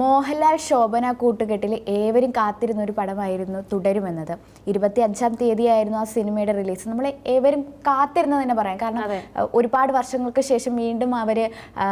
മോഹൻലാൽ ശോഭന കൂട്ടുകെട്ടിൽ ഏവരും കാത്തിരുന്ന ഒരു പടമായിരുന്നു തുടരുമെന്നത്. ഇരുപത്തി അഞ്ചാം തീയതിയായിരുന്നു ആ സിനിമയുടെ റിലീസ്. നമ്മൾ ഏവരും കാത്തിരുന്നത് തന്നെ പറയാം. കാരണം ഒരുപാട് വർഷങ്ങൾക്ക് ശേഷം വീണ്ടും അവർ ആ,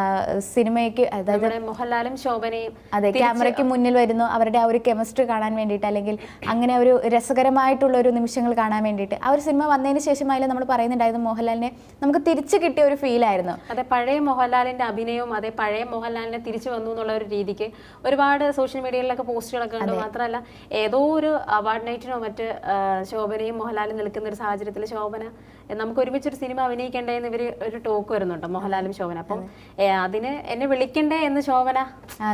സിനിമയ്ക്ക് അതായത് മോഹൻലാലും ശോഭനയും അതെ ക്യാമറയ്ക്ക് മുന്നിൽ വരുന്നു. അവരുടെ ആ ഒരു കെമിസ്ട്രി കാണാൻ വേണ്ടിയിട്ട് അല്ലെങ്കിൽ അങ്ങനെ ഒരു രസകരമായിട്ടുള്ള ഒരു നിമിഷങ്ങൾ കാണാൻ വേണ്ടിയിട്ട്. ആ ഒരു സിനിമ വന്നതിന് ശേഷമായാലും നമ്മൾ പറയുന്നുണ്ടായിരുന്നു മോഹൻലാലിനെ നമുക്ക് തിരിച്ചു കിട്ടിയ ഒരു ഫീലായിരുന്നു. അതെ പഴയ മോഹൻലാലിന്റെ അഭിനയവും അതെ പഴയ മോഹൻലാലിനെ തിരിച്ചു വന്നു എന്നുള്ള ഒരു രീതിക്ക് ഒരുപാട് സോഷ്യൽ മീഡിയയിലൊക്കെ പോസ്റ്റുകളൊക്കെ ഉണ്ട്. മാത്രമല്ല ഏതോ ഒരു അവാർഡ് നൈറ്റിനോ മറ്റ് ശോഭനയും മോഹൻലാലും നിൽക്കുന്ന ഒരു സാഹചര്യത്തിൽ ശോഭന നമുക്ക് ഒരുമിച്ചൊരു സിനിമ അഭിനയിക്കണ്ടേ എന്ന് ഇവർ ഒരു ടോക്ക് വരുന്നുണ്ട് മോഹൻലാലും ശോഭന. അപ്പം അതിന് എന്നെ വിളിക്കണ്ടേ എന്ന് ശോഭന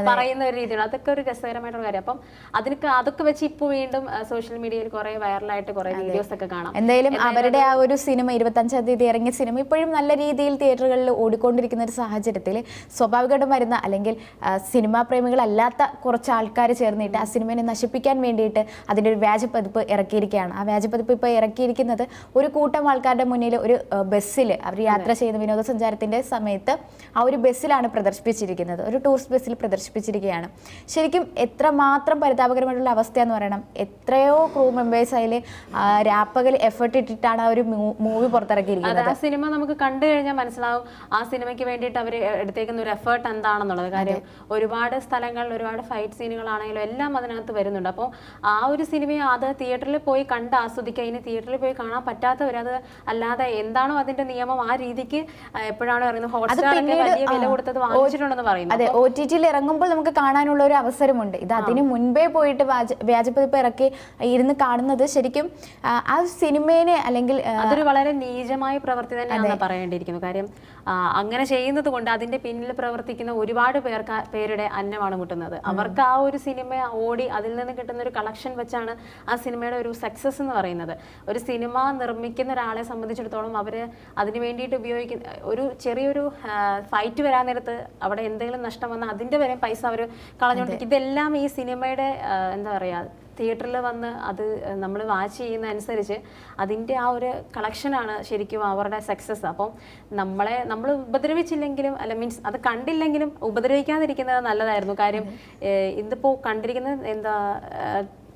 പറയുന്ന ഒരു രീതിയാണ് അതൊക്കെ ഒരു രസകരമായിട്ടുള്ള കാര്യം. അപ്പം അതിനൊക്കെ അതൊക്കെ വെച്ച് ഇപ്പോൾ വീണ്ടും സോഷ്യൽ മീഡിയയിൽ കുറെ വൈറലായിട്ട് കുറെ വീഡിയോസ് ഒക്കെ കാണാം. എന്തായാലും അവരുടെ ആ ഒരു സിനിമ ഇരുപത്തഞ്ചാം തീയതി ഇറങ്ങിയ സിനിമ ഇപ്പോഴും നല്ല രീതിയിൽ തിയേറ്ററുകളിൽ ഓടിക്കൊണ്ടിരിക്കുന്ന ഒരു സാഹചര്യത്തിൽ സ്വാഭാവികമായിട്ടും വരുന്ന അല്ലെങ്കിൽ സിനിമാ സിനിമാ പ്രേമികളല്ലാത്ത കുറച്ച് ആൾക്കാർ ചേർന്നിട്ട് ആ സിനിമയെ നശിപ്പിക്കാൻ വേണ്ടിയിട്ട് അതിന്റെ ഒരു വ്യാജപ്പതിപ്പ് ഇറക്കിയിരിക്കുകയാണ്. ആ വ്യാജപ്പതിപ്പ് ഇപ്പോൾ ഇറക്കിയിരിക്കുന്നത് ഒരു കൂട്ടം ആൾക്കാരുടെ മുന്നിൽ ഒരു ബസ്സിൽ അവർ യാത്ര ചെയ്യുന്ന വിനോദസഞ്ചാരത്തിന്റെ സമയത്ത് ആ ഒരു ബസ്സിലാണ് പ്രദർശിപ്പിച്ചിരിക്കുന്നത്. ഒരു ടൂറിസ്റ്റ് ബസ്സിൽ പ്രദർശിപ്പിച്ചിരിക്കുകയാണ്. ശരിക്കും എത്രമാത്രം പരിതാപകരമായിട്ടുള്ള അവസ്ഥ എന്ന് പറയണം. എത്രയോ ക്രൂ മെമ്പേഴ്സ് അതിൽ രാപ്പകൽ എഫേർട്ട് ഇട്ടിട്ടാണ് ആ ഒരു മൂവി പുറത്തിറക്കിയിരിക്കുന്നത്. ആ സിനിമ നമുക്ക് കണ്ടു കഴിഞ്ഞാൽ മനസ്സിലാവും ആ സിനിമയ്ക്ക് വേണ്ടിയിട്ട് അവർ എടുത്തേക്കുന്ന ഒരു എഫേർട്ട് എന്താണെന്നുള്ളത്. കാര്യം ഒരുപാട് സ്ഥലങ്ങളിൽ ഒരുപാട് ഫൈറ്റ് സീനുകളാണെങ്കിലും എല്ലാം അതിനകത്ത് വരുന്നുണ്ട്. അപ്പോൾ ആ ഒരു സിനിമയെ അത് തിയേറ്ററിൽ പോയി കണ്ട് ആസ്വദിക്കുക ഇനി തിയേറ്ററിൽ പോയി കാണാൻ പറ്റാത്തവർ അത് അല്ലാതെ എന്താണോ അതിന്റെ നിയമം ആ രീതിക്ക് എപ്പോഴാണ് ഇറങ്ങുന്നത്? വലിയ വില കൊടുത്തത് വാങ്ങിച്ചിട്ടുണ്ടെന്ന് അതെ ഒ ടി ടിയിൽ ഇറങ്ങുമ്പോൾ നമുക്ക് കാണാനുള്ള ഒരു അവസരമുണ്ട്. ഇത് അതിന് മുൻപേ പോയിട്ട് വ്യാജ- വ്യാജപ്പതിപ്പ് ഇറക്കി ഇരുന്ന് കാണുന്നത് ശരിക്കും ആ, സിനിമേനെ അല്ലെങ്കിൽ അതൊരു വളരെ നീചമായ പ്രവൃത്തി തന്നെയാണ് പറയേണ്ടിയിരിക്കുന്നു. കാര്യം അങ്ങനെ ചെയ്യുന്നത് കൊണ്ട് അതിന്റെ പിന്നിൽ പ്രവർത്തിക്കുന്ന ഒരുപാട് പേർക്ക് പേരുടെ അന്നമാണ് മുട്ടുന്നത്. അവർക്ക് ആ ഒരു സിനിമ ഓടി അതിൽ നിന്ന് കിട്ടുന്ന ഒരു കളക്ഷൻ വെച്ചാണ് ആ സിനിമയുടെ ഒരു സക്സസ് എന്ന് പറയുന്നത്. ഒരു സിനിമ നിർമ്മിക്കുന്ന ഒരാളെ സംബന്ധിച്ചിടത്തോളം അവർ അതിന് വേണ്ടിയിട്ട് ഉപയോഗിക്കുന്ന ഒരു ചെറിയൊരു ഫൈറ്റ് വരാൻ നേരത്ത് അവിടെ എന്തെങ്കിലും നഷ്ടം വന്നാൽ അതിന്റെ വരെ പൈസ അവർ കളഞ്ഞുകൊണ്ടിരിക്കും ഇതെല്ലാം ഈ സിനിമയുടെ എന്താ പറയാ തിയേറ്ററിൽ വന്ന് അത് നമ്മൾ വാച്ച് ചെയ്യുന്ന അനുസരിച്ച് അതിന്റെ ആ ഒരു കളക്ഷനാണ് ശരിക്കും അവരുടെ സക്സസ്. അപ്പം നമ്മളെ നമ്മൾ ഉപദ്രവിച്ചില്ലെങ്കിലും അല്ല മീൻസ് അത് കണ്ടില്ലെങ്കിലും ഉപദ്രവിക്കാതിരിക്കുന്നത് നല്ലതായിരുന്നു. കാര്യം ഇതിപ്പോൾ കണ്ടിരിക്കുന്നത് എന്താ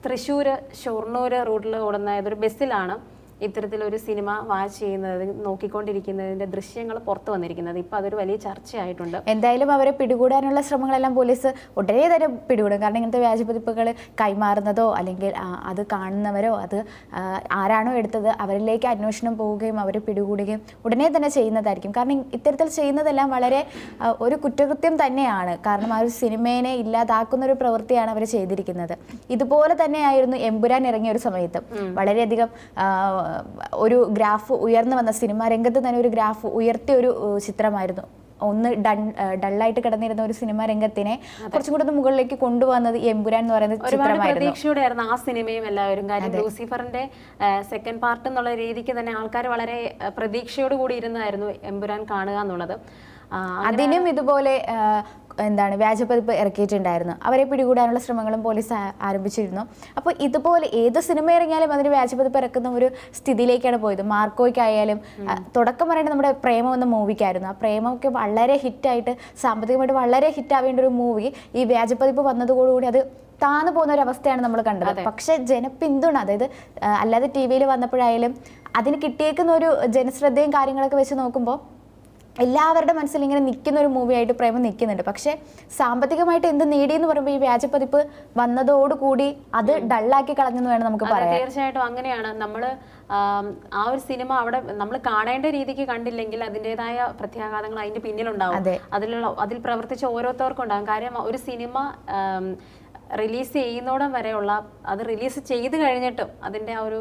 തൃശ്ശൂർ ഷൊർണൂർ റൂട്ടിൽ ഓടുന്ന ഏതൊരു ബസ്സിലാണ് ഇത്തരത്തിലൊരു സിനിമ വാച്ച് ചെയ്യുന്നത് നോക്കിക്കൊണ്ടിരിക്കുന്നതിന്റെ ദൃശ്യങ്ങൾ പുറത്തു വന്നിരിക്കുന്നത്. ഇപ്പൊ അതൊരു വലിയ ചർച്ചയായിട്ടുണ്ട്. എന്തായാലും അവരെ പിടികൂടാനുള്ള ശ്രമങ്ങളെല്ലാം പോലീസ് ഉടനെ തന്നെ പിടികൂടും. കാരണം ഇങ്ങനത്തെ വ്യാജപതിപ്പുകൾ കൈമാറുന്നതോ അല്ലെങ്കിൽ അത് കാണുന്നവരോ അത് ആരാണോ എടുത്തത് അവരിലേക്ക് അന്വേഷണം പോവുകയും അവരെ പിടികൂടുകയും ഉടനെ തന്നെ ചെയ്യുന്നതായിരിക്കും. കാരണം ഇത്തരത്തിൽ ചെയ്യുന്നതെല്ലാം വളരെ ഒരു കുറ്റകൃത്യം തന്നെയാണ്. കാരണം ആ ഒരു സിനിമേനെ ഇല്ലാതാക്കുന്ന ഒരു പ്രവൃത്തിയാണ് അവർ ചെയ്തിരിക്കുന്നത്. ഇതുപോലെ തന്നെയായിരുന്നു എമ്പുരാൻ ഇറങ്ങിയ ഒരു സമയത്ത്. വളരെയധികം ഒരു ഗ്രാഫ് ഉയർന്നു വന്ന സിനിമാ രംഗത്ത് തന്നെ ഒരു ഗ്രാഫ് ഉയർത്തിയ ഒരു ചിത്രമായിരുന്നു. ഒന്ന് ഡൺ ഡള്ളായിട്ട് കിടന്നിരുന്ന ഒരു സിനിമ രംഗത്തിനെ കുറച്ചും കൂടെ മുകളിലേക്ക് കൊണ്ടുവന്നത് ഈ എമ്പുരാൻ എന്ന് പറയുന്ന പ്രതീക്ഷയോടെ ആയിരുന്നു ആ സിനിമയും എല്ലാവരും. കാര്യം ലൂസിഫറിന്റെ സെക്കൻഡ് പാർട്ട് എന്നുള്ള രീതിക്ക് തന്നെ ആൾക്കാർ വളരെ പ്രതീക്ഷയോട് കൂടി ഇരുന്നായിരുന്നു എമ്പുരാൻ കാണുക എന്നുള്ളത്. അതിനും ഇതുപോലെ എന്താണ് വ്യാജപ്പതിപ്പ് ഇറക്കിയിട്ടുണ്ടായിരുന്നു. അവരെ പിടികൂടാനുള്ള ശ്രമങ്ങളും പോലീസ് ആരംഭിച്ചിരുന്നു. അപ്പോൾ ഇതുപോലെ ഏത് സിനിമ ഇറങ്ങിയാലും അതിന് വ്യാജപ്പതിപ്പ് ഇറക്കുന്ന ഒരു സ്ഥിതിയിലേക്കാണ് പോയത്. മാർക്കോയ്ക്കായാലും തുടക്കം പറയേണ്ടത് നമ്മുടെ പ്രേമം എന്ന മൂവിക്കായിരുന്നു. ആ പ്രേമമൊക്കെ വളരെ ഹിറ്റായിട്ട് സാമ്പത്തികമായിട്ട് വളരെ ഹിറ്റാവേണ്ട ഒരു മൂവി. ഈ വ്യാജപ്പതിപ്പ് വന്നതോടുകൂടി അത് താന്നു പോകുന്ന ഒരു അവസ്ഥയാണ് നമ്മൾ കണ്ടത്. പക്ഷെ ജനപിന്തുണ അതായത് അല്ലാതെ ടി വിയിൽ വന്നപ്പോഴായാലും അതിന് കിട്ടിയേക്കുന്ന ഒരു ജനശ്രദ്ധയും കാര്യങ്ങളൊക്കെ വെച്ച് നോക്കുമ്പോൾ എല്ലാവരുടെ മനസ്സിൽ ഇങ്ങനെ നിൽക്കുന്ന ഒരു മൂവിയായിട്ട് പ്രേമം നിൽക്കുന്നുണ്ട്. പക്ഷേ സാമ്പത്തികമായിട്ട് എന്ത് നേടിയെന്ന് പറയുമ്പോൾ ഈ വ്യാജപ്പതിപ്പ് വന്നതോടുകൂടി അത് ഡള്ളാക്കി കളഞ്ഞെന്ന് വേണം നമുക്ക് പറയാം തീർച്ചയായിട്ടും അങ്ങനെയാണ്. നമ്മൾ ആ ഒരു സിനിമ അവിടെ നമ്മൾ കാണേണ്ട രീതിക്ക് കണ്ടില്ലെങ്കിൽ അതിന്റെതായ പ്രത്യാഘാതങ്ങൾ അതിന്റെ പിന്നിലുണ്ടാവും. അതിലുള്ള അതിൽ പ്രവർത്തിച്ച ഓരോരുത്തർക്കും ഉണ്ടാകും കാര്യം ഒരു സിനിമ റിലീസ് ചെയ്യുന്നോടം വരെയുള്ള അത് റിലീസ് ചെയ്ത് കഴിഞ്ഞിട്ടും അതിന്റെ ആ ഒരു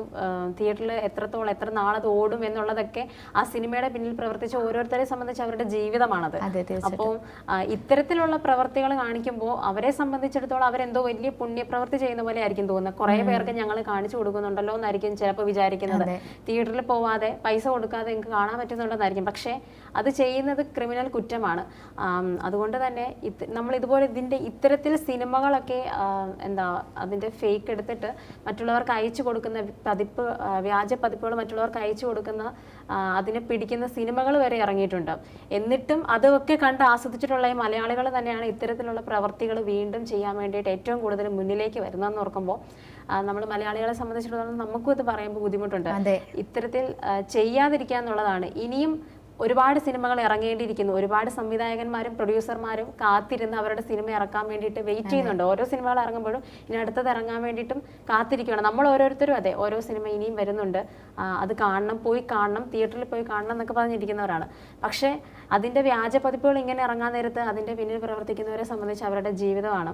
തിയേറ്ററിൽ എത്രത്തോളം എത്ര നാളത് ഓടും എന്നുള്ളതൊക്കെ ആ സിനിമയുടെ പിന്നിൽ പ്രവർത്തിച്ച ഓരോരുത്തരെ സംബന്ധിച്ച് അവരുടെ ജീവിതമാണത്. അപ്പോൾ ഇത്തരത്തിലുള്ള പ്രവർത്തികൾ കാണിക്കുമ്പോൾ അവരെ സംബന്ധിച്ചിടത്തോളം അവരെന്തോ വലിയ പുണ്യപ്രവൃത്തി ചെയ്യുന്ന പോലെ ആയിരിക്കും തോന്നുന്നത്. കുറേ പേർക്ക് ഞങ്ങൾ കാണിച്ചു കൊടുക്കുന്നുണ്ടല്ലോ എന്നായിരിക്കും ചിലപ്പോൾ വിചാരിക്കുന്നത്. തിയേറ്ററിൽ പോവാതെ പൈസ കൊടുക്കാതെ എനിക്ക് കാണാൻ പറ്റുന്നുണ്ടെന്നായിരിക്കും. പക്ഷേ അത് ചെയ്യുന്നത് ക്രിമിനൽ കുറ്റമാണ്. അതുകൊണ്ട് തന്നെ നമ്മൾ ഇതുപോലെ ഇതിന്റെ ഇത്തരത്തിൽ സിനിമകളൊക്കെ എന്താ അതിന്റെ ഫേക്ക് എടുത്തിട്ട് മറ്റുള്ളവർക്ക് അയച്ചു കൊടുക്കുന്ന പതിപ്പ് വ്യാജ പതിപ്പുകൾ മറ്റുള്ളവർക്ക് അയച്ചു കൊടുക്കുന്ന അതിനെ പിടിക്കുന്ന സിനിമകൾ വരെ ഇറങ്ങിയിട്ടുണ്ട്. എന്നിട്ടും അതൊക്കെ കണ്ട് ആസ്വദിച്ചിട്ടുള്ള ഈ മലയാളികൾ തന്നെയാണ് ഇത്തരത്തിലുള്ള പ്രവർത്തികൾ വീണ്ടും ചെയ്യാൻ വേണ്ടിയിട്ട് ഏറ്റവും കൂടുതൽ മുന്നിലേക്ക് വരുന്നതെന്ന് ഓർക്കുമ്പോൾ നമ്മൾ മലയാളികളെ സംബന്ധിച്ചിടത്തോളം നമുക്കും ഇത് പറയുമ്പോൾ ബുദ്ധിമുട്ടുണ്ട്. ഇത്തരത്തിൽ ചെയ്യാതിരിക്കുക എന്നുള്ളതാണ്. ഇനിയും ഒരുപാട് സിനിമകൾ ഇറങ്ങേണ്ടിയിരിക്കുന്നു. ഒരുപാട് സംവിധായകന്മാരും പ്രൊഡ്യൂസർമാരും കാത്തിരുന്ന് അവരുടെ സിനിമ ഇറക്കാൻ വേണ്ടിയിട്ട് വെയിറ്റ് ചെയ്യുന്നുണ്ട്. ഓരോ സിനിമകൾ ഇറങ്ങുമ്പോഴും ഇനി അടുത്തത് ഇറങ്ങാൻ വേണ്ടിയിട്ടും കാത്തിരിക്കുകയാണ്. നമ്മൾ ഓരോരുത്തരും അതെ ഓരോ സിനിമ ഇനിയും വരുന്നുണ്ട്. അത് കാണണം പോയി കാണണം തിയേറ്ററിൽ പോയി കാണണം എന്നൊക്കെ പറഞ്ഞിരിക്കുന്നവരാണ്. പക്ഷേ അതിന്റെ വ്യാജ പതിപ്പുകൾ ഇങ്ങനെ ഇറങ്ങാൻ നേരത്ത് അതിന്റെ പിന്നിൽ പ്രവർത്തിക്കുന്നവരെ സംബന്ധിച്ച് അവരുടെ ജീവിതമാണ്.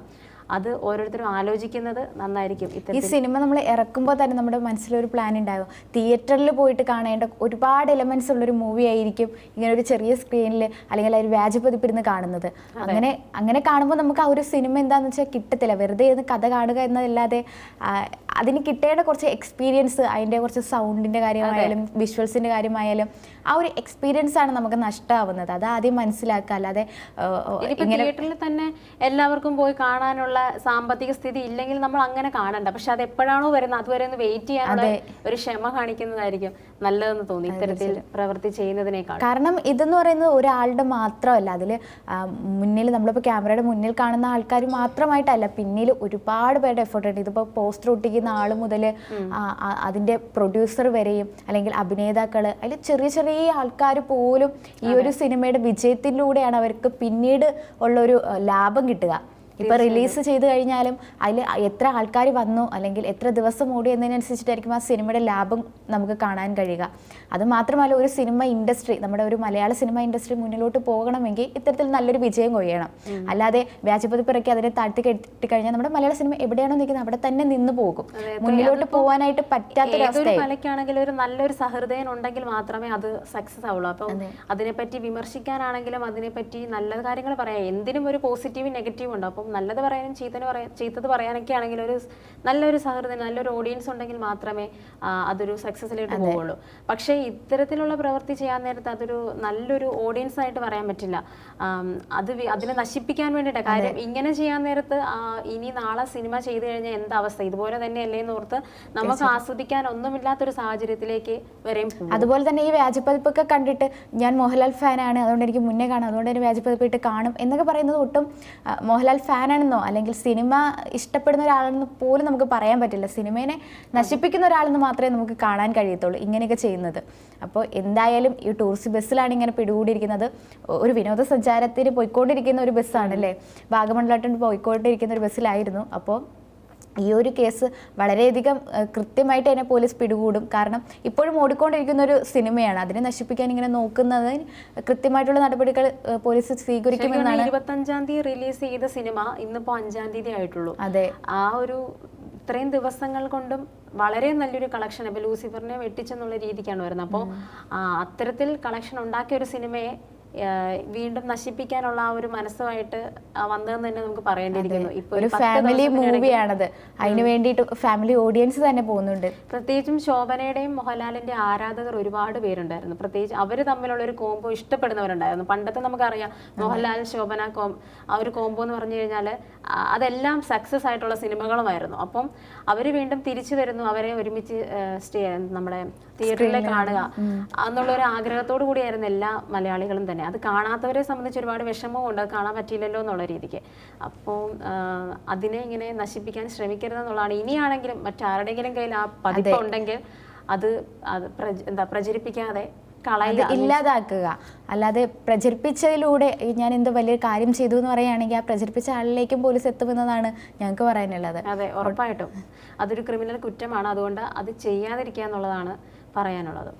അത് ഓരോരുത്തരും ആലോചിക്കുന്നത് നന്നായിരിക്കും. ഈ സിനിമ നമ്മൾ ഇറക്കുമ്പോൾ തന്നെ നമ്മുടെ മനസ്സിലൊരു പ്ലാൻ ഉണ്ടാകും തിയേറ്ററിൽ പോയിട്ട് കാണേണ്ട ഒരുപാട് എലമെന്റ്സ് ഉള്ളൊരു മൂവി ആയിരിക്കും. ഇങ്ങനെ ഒരു ചെറിയ സ്ക്രീനിൽ അല്ലെങ്കിൽ ഒരു വ്യാജപതിപ്പിരുന്ന് കാണുന്നത്. അങ്ങനെ അങ്ങനെ കാണുമ്പോൾ നമുക്ക് ആ ഒരു സിനിമ എന്താണെന്ന് വെച്ചാൽ കിട്ടത്തില്ല. വെറുതെ ഇരുന്ന് കഥ കാണുക എന്നതല്ലാതെ അതിന് കിട്ടേണ്ട കുറച്ച് എക്സ്പീരിയൻസ് അതിന്റെ കുറച്ച് സൗണ്ടിന്റെ കാര്യമായാലും വിഷ്വൽസിന്റെ കാര്യമായാലും ആ ഒരു എക്സ്പീരിയൻസ് ആണ് നമുക്ക് നഷ്ടമാവുന്നത് അത് ആദ്യം മനസ്സിലാക്കുക. അല്ലാതെ തിയേറ്ററിൽ തന്നെ എല്ലാവർക്കും പോയി കാണാനുള്ള സാമ്പത്തിക സ്ഥിതി ഇല്ലെങ്കിൽ നമ്മൾ അങ്ങനെ കാണണ്ട. പക്ഷെ അത് എപ്പോഴാണോ വരുന്നത് അതുവരെ ഒന്ന് വെയിറ്റ് ചെയ്യാനുള്ള ഒരു ക്ഷമ കാണിക്കുന്നതായിരിക്കും നല്ലതെന്ന് തോന്നി ഇത്തരത്തിൽ പ്രവൃത്തി ചെയ്യുന്നതിനേക്കാൾ. കാരണം ഇതെന്ന് പറയുന്നത് ഒരാളുടെ മാത്രമല്ല. അതിൽ മുന്നിൽ നമ്മളിപ്പോൾ ക്യാമറയുടെ മുന്നിൽ കാണുന്ന ആൾക്കാർ മാത്രമായിട്ടല്ല പിന്നിൽ ഒരുപാട് പേരുടെ എഫേർട്ട് ഉണ്ട്. ഇതിപ്പോൾ പോസ്റ്റർ ഒട്ടിക്കുന്ന ആൾ മുതൽ അതിന്റെ പ്രൊഡ്യൂസർ വരെയും അല്ലെങ്കിൽ അഭിനേതാക്കൾ അതിൽ ചെറിയ ചെറിയ ആൾക്കാർ പോലും ഈ ഒരു സിനിമയുടെ വിജയത്തിലൂടെയാണ് അവർക്ക് പിന്നീട് ഉള്ളൊരു ലാഭം കിട്ടുക. ഇപ്പൊ റിലീസ് ചെയ്ത് കഴിഞ്ഞാലും അതിൽ എത്ര ആൾക്കാർ വന്നു അല്ലെങ്കിൽ എത്ര ദിവസം ഓടി എന്നതിനനുസരിച്ചിട്ടായിരിക്കും ആ സിനിമയുടെ ലാഭം നമുക്ക് കാണാൻ കഴിയുക. അത് മാത്രമല്ല ഒരു സിനിമ ഇൻഡസ്ട്രി നമ്മുടെ ഒരു മലയാള സിനിമ ഇൻഡസ്ട്രി മുന്നിലോട്ട് പോകണമെങ്കിൽ ഇത്തരത്തിൽ നല്ലൊരു വിജയം കൊയ്യണം. അല്ലാതെ വ്യാജപതിപ്പിറക്കി അതിനെ താഴ്ത്തി കെട്ടി കഴിഞ്ഞാൽ നമ്മുടെ മലയാള സിനിമ എവിടെയാണോ നിൽക്കുന്നത് അവിടെ തന്നെ നിന്ന് പോകും. മുന്നിലോട്ട് പോകാനായിട്ട് പറ്റാത്ത ഒരു നല്ലൊരു സഹൃദയൻ ഉണ്ടെങ്കിൽ മാത്രമേ അത് സക്സസ് ആവുള്ളൂ. അപ്പം അതിനെപ്പറ്റി വിമർശിക്കാനാണെങ്കിലും അതിനെപ്പറ്റി നല്ല കാര്യങ്ങൾ പറയാം. എന്തിനും ഒരു പോസിറ്റീവ് നെഗറ്റീവ് ഉണ്ട്. അപ്പം നല്ലത് പറയാനും ചീത്തന് പറയാൻ ചീത്തത് പറയാനൊക്കെ ആണെങ്കിൽ ഒരു നല്ലൊരു സഹൃദയം നല്ലൊരു ഓഡിയൻസ് ഉണ്ടെങ്കിൽ മാത്രമേ അതൊരു സക്സസ്സിലേക്ക് പോവുള്ളൂ. പക്ഷേ ഇത്തരത്തിലുള്ള പ്രവൃത്തി ചെയ്യാൻ നേരത്ത് അതൊരു നല്ലൊരു ഓഡിയൻസ് ആയിട്ട് പറയാൻ പറ്റില്ല. അത് അതിനെ നശിപ്പിക്കാൻ വേണ്ടിയിട്ടാണ് കാര്യം ഇങ്ങനെ ചെയ്യാൻ നേരത്ത് ഇനി നാളെ സിനിമ ചെയ്തു കഴിഞ്ഞാൽ എന്താ അവസ്ഥ? ഇതുപോലെ തന്നെയല്ലേ എന്ന് ഓർത്ത് നമുക്ക് ആസ്വദിക്കാൻ ഒന്നുമില്ലാത്തൊരു സാഹചര്യത്തിലേക്ക് വരെയും അതുപോലെ തന്നെ ഈ വ്യാജപ്പതിപ്പൊക്കെ കണ്ടിട്ട് ഞാൻ മോഹൻലാൽ ഫാനാണ് അതുകൊണ്ട് എനിക്ക് മുന്നേ കാണാം. അതുകൊണ്ട് തന്നെ വ്യാജപ്പതിപ്പിട്ട് കാണും എന്നൊക്കെ പറയുന്നത് ഒട്ടും മോഹൻലാൽ ഫാനാണെന്നോ അല്ലെങ്കിൽ സിനിമ ഇഷ്ടപ്പെടുന്ന ഒരാളെന്ന് പോലും നമുക്ക് പറയാൻ പറ്റില്ല. സിനിമയെ നശിപ്പിക്കുന്ന ഒരാളെന്ന് മാത്രമേ നമുക്ക് കാണാൻ കഴിയത്തുള്ളൂ ഇങ്ങനെയൊക്കെ ചെയ്യുന്നത്. അപ്പോൾ എന്തായാലും ഈ ടൂറിസ്റ്റ് ബസ്സിലാണ് ഇങ്ങനെ പിടികൂടിയിരിക്കുന്നത്. ഒരു വിനോദസഞ്ചാരത്തിന് പോയിക്കൊണ്ടിരിക്കുന്ന ഒരു ബസ്സാണ് അല്ലേ വാഗമണ്ഡലത്തിൽ പോയിക്കൊണ്ടിരിക്കുന്ന ഒരു ബസ്സിലായിരുന്നു. അപ്പോൾ ഈ ഒരു കേസ് വളരെയധികം കൃത്യമായിട്ട് തന്നെ പോലീസ് പിടികൂടും. കാരണം ഇപ്പോഴും ഓടിക്കൊണ്ടിരിക്കുന്ന ഒരു സിനിമയാണ്. അതിനെ നശിപ്പിക്കാൻ ഇങ്ങനെ നോക്കുന്നത് കൃത്യമായിട്ടുള്ള നടപടികൾ പോലീസ് സ്വീകരിക്കുമെന്നാണ് ഇരുപത്തഞ്ചാം തീയതി റിലീസ് ചെയ്ത സിനിമ ഇന്നിപ്പോ അഞ്ചാം തീയതി ആയിട്ടുള്ളൂ. അതെ. ആ ഒരു ഇത്രയും ദിവസങ്ങൾ കൊണ്ടും വളരെ നല്ലൊരു കളക്ഷൻ. ഇപ്പൊ ലൂസിഫറിനെ വെട്ടിച്ചെന്നുള്ള രീതിക്കാണ് വരുന്നത്. അപ്പോൾ അത്തരത്തിൽ കളക്ഷൻ ഉണ്ടാക്കിയ ഒരു സിനിമയെ വീണ്ടും നശിപ്പിക്കാനുള്ള ആ ഒരു മനസ്സുമായിട്ട് വന്നതെന്ന് തന്നെ നമുക്ക് പറയേണ്ടിയിരിക്കുന്നു. ഇപ്പൊ ഒരു ഫാമിലി മൂവിയാണത്. അതിന് വേണ്ടിയിട്ട് ഫാമിലി ഓഡിയൻസ് തന്നെ പോകുന്നുണ്ട്. പ്രത്യേകിച്ചും ശോഭനയുടെയും മോഹൻലാലിന്റെ ആരാധകർ ഒരുപാട് പേരുണ്ടായിരുന്നു. പ്രത്യേകിച്ച് അവർ തമ്മിലുള്ള ഒരു കോംബോ ഇഷ്ടപ്പെടുന്നവരുണ്ടായിരുന്നു. പണ്ടത്തെ നമുക്കറിയാം മോഹൻലാൽ ശോഭന കോം ആ ഒരു കോമ്പോ എന്ന് പറഞ്ഞു കഴിഞ്ഞാൽ അതെല്ലാം സക്സസ് ആയിട്ടുള്ള സിനിമകളുമായിരുന്നു. അപ്പം അവർ വീണ്ടും തിരിച്ചു വരുന്നു. അവരെ ഒരുമിച്ച് സ്റ്റേ നമ്മുടെ തിയേറ്ററിൽ കാണുക എന്നുള്ള ഒരു ആഗ്രഹത്തോടു കൂടിയായിരുന്നു എല്ലാ മലയാളികളും തന്നെ. അത് കാണാത്തവരെ സംബന്ധിച്ച് ഒരുപാട് വിഷമവും ഉണ്ട് കാണാൻ പറ്റിയില്ലല്ലോ എന്നുള്ള രീതിക്ക്. അപ്പോൾ അതിനെ ഇങ്ങനെ നശിപ്പിക്കാൻ ശ്രമിക്കരുതെന്നുള്ളതാണ്. ഇനിയാണെങ്കിലും മറ്റാരുടെയെങ്കിലും കയ്യിൽ ആ പതിപ്പ് ഉണ്ടെങ്കിൽ അത് അത് എന്താ പ്രചരിപ്പിക്കാതെ കളയുക. ഇല്ലാതാക്കുക. അല്ലാതെ പ്രചരിപ്പിച്ചതിലൂടെ ഞാൻ എന്തോ വലിയ കാര്യം ചെയ്തു എന്ന് പറയുകയാണെങ്കിൽ ആ പ്രചരിപ്പിച്ച ആളിലേക്കും പോലീസ് എത്തുമെന്നതാണ് ഞങ്ങൾക്ക് പറയാനുള്ളത്. അതെ ഉറപ്പായിട്ടും. അതൊരു ക്രിമിനൽ കുറ്റമാണ്. അതുകൊണ്ട് അത് ചെയ്യാതിരിക്കുക എന്നുള്ളതാണ് പറയാനുള്ളത്.